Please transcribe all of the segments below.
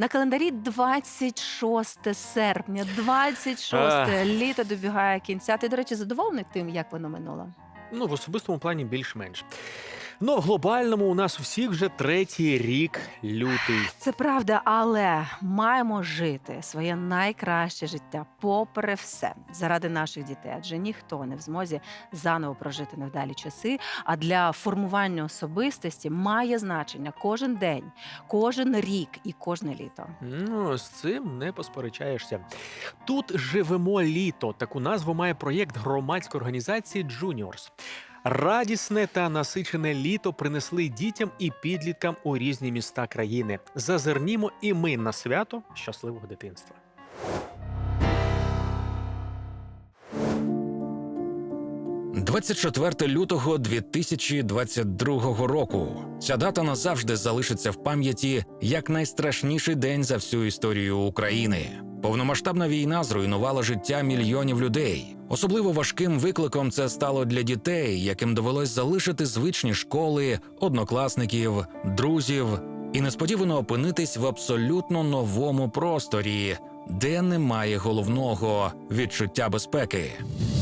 На календарі 26 серпня, 26 Ах. літо добігає кінця. Ти, до речі, задоволений тим, як воно минуло? Ну, в особистому плані більш-менш. Ну, в глобальному у нас всіх вже третій рік лютий. Це правда, але маємо жити своє найкраще життя, попри все, заради наших дітей. Адже ніхто не в змозі заново прожити невдалі часи. А для формування особистості має значення кожен день, кожен рік і кожне літо. Ну, з цим не посперечаєшся. Тут живемо літо. Таку назву має проєкт громадської організації Juniors. Радісне та насичене літо принесли дітям і підліткам у різні міста країни. Зазирнімо і ми на свято щасливого дитинства. – 24 лютого 2022 року. Ця дата назавжди залишиться в пам'яті як найстрашніший день за всю історію України. Повномасштабна війна зруйнувала життя мільйонів людей. Особливо важким викликом це стало для дітей, яким довелось залишити звичні школи, однокласників, друзів і несподівано опинитись в абсолютно новому просторі, де немає головного відчуття безпеки.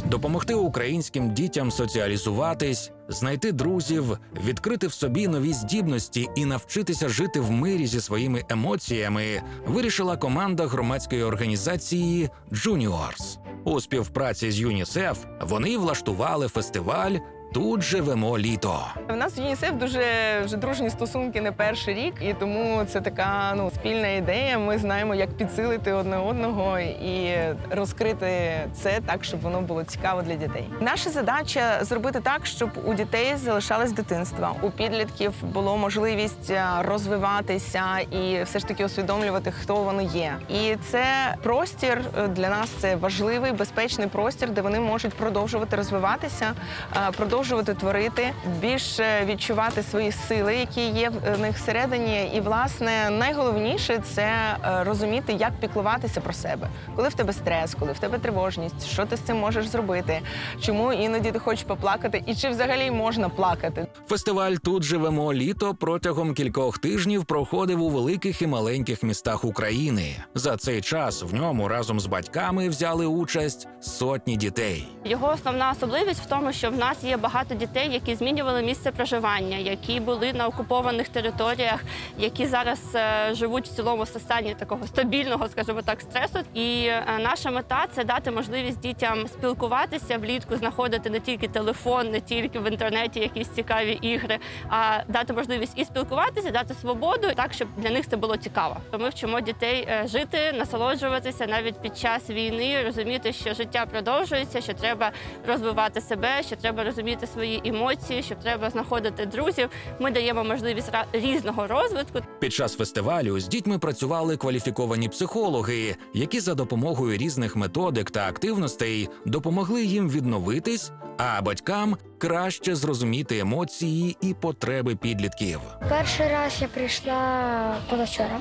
Допомогти українським дітям соціалізуватись, знайти друзів, відкрити в собі нові здібності і навчитися жити в мирі зі своїми емоціями, вирішила команда громадської організації Juniors. У співпраці з ЮНІСЕФ вони влаштували фестиваль Тут живемо літо. У нас в ЮНІСЕФ дуже вже дружні стосунки не перший рік, і тому це така ну спільна ідея. Ми знаємо, як підсилити одне одного і розкрити це так, щоб воно було цікаво для дітей. Наша задача зробити так, щоб у дітей залишалось дитинство, у підлітків було можливість е, розвиватися і все ж таки усвідомлювати, хто вони є. І це простір е, для нас це важливий безпечний простір, де вони можуть продовжувати розвиватися, е, продовжувати творити, більше відчувати свої сили, які є в них всередині. І власне найголовніше це е, розуміти, як піклуватися про себе, коли в тебе стрес, коли в тебе тривожність, що ти з цим можеш зробити, чому іноді ти хочеш поплакати, і чи взагалі можна плакати. Фестиваль Тут живемо літо протягом кількох тижнів проходив у великих і маленьких містах України. За цей час в ньому разом з батьками взяли участь сотні дітей. Його основна особливість в тому, що в нас є багато дітей, які змінювали місце проживання, які були на окупованих територіях, які зараз е, живуть в цілому стані такого стабільного, скажімо так, стресу. І е, наша мета це дати можливість дітям спілкуватися влітку, знаходити не тільки телефон, не тільки в інтернеті якісь цікаві ігри, а дати можливість і спілкуватися, дати свободу так, щоб для них це було цікаво. То ми вчимо дітей е, жити, насолоджуватися навіть під час війни, розуміти, що життя продовжується, що треба розвивати себе, що треба розуміти свої емоції, що треба знаходити друзів. Ми даємо можливість різного розвитку. Під час фестивалю з дітьми працювали кваліфіковані психологи, які за допомогою різних методик та активностей допомогли їм відновитись, а батькам краще зрозуміти емоції і потреби підлітків. Перший раз я прийшла позавчора.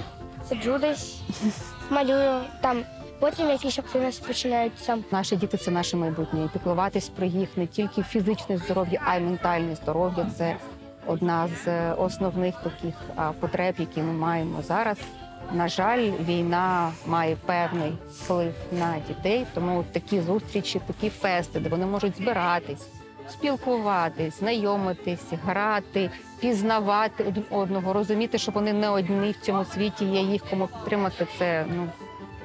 Сиджу десь, малюю там. Потім якісь активності починаються. Наші діти це наше майбутнє. І піклуватись про їх не тільки фізичне здоров'я, а й ментальне здоров'я це одна з е, основних таких потреб, які ми маємо зараз. На жаль, війна має певний вплив на дітей, тому такі зустрічі, такі фести, де вони можуть збиратись, спілкуватись, знайомитись, грати, пізнавати один одного, розуміти, що вони не одні в цьому світі, є їх кому підтримати. Це ну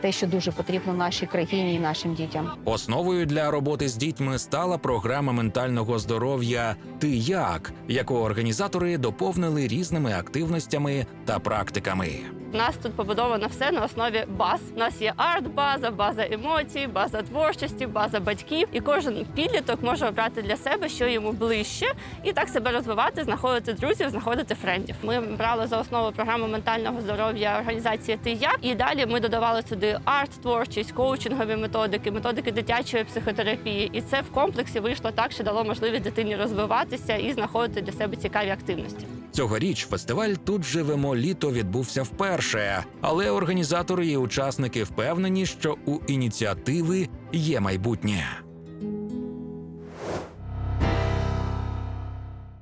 те, що дуже потрібно нашій країні і нашим дітям. Основою для роботи з дітьми стала програма ментального здоров'я Ти як, яку організатори доповнили різними активностями та практиками. У нас тут побудовано все на основі баз. У нас є арт-база, база емоцій, база творчості, база батьків. І кожен підліток може обрати для себе, що йому ближче, і так себе розвивати, знаходити друзів, знаходити френдів. Ми брали за основу програму ментального здоров'я організації Ти як і далі ми додавали сюди арт-творчість, коучингові методики, методики дитячої психотерапії. І це в комплексі вийшло так, що дало можливість дитині розвиватися і знаходити для себе цікаві активності. Цьогоріч фестиваль Тут живемо літо відбувся вперше, але організатори і учасники впевнені, що у ініціативи є майбутнє.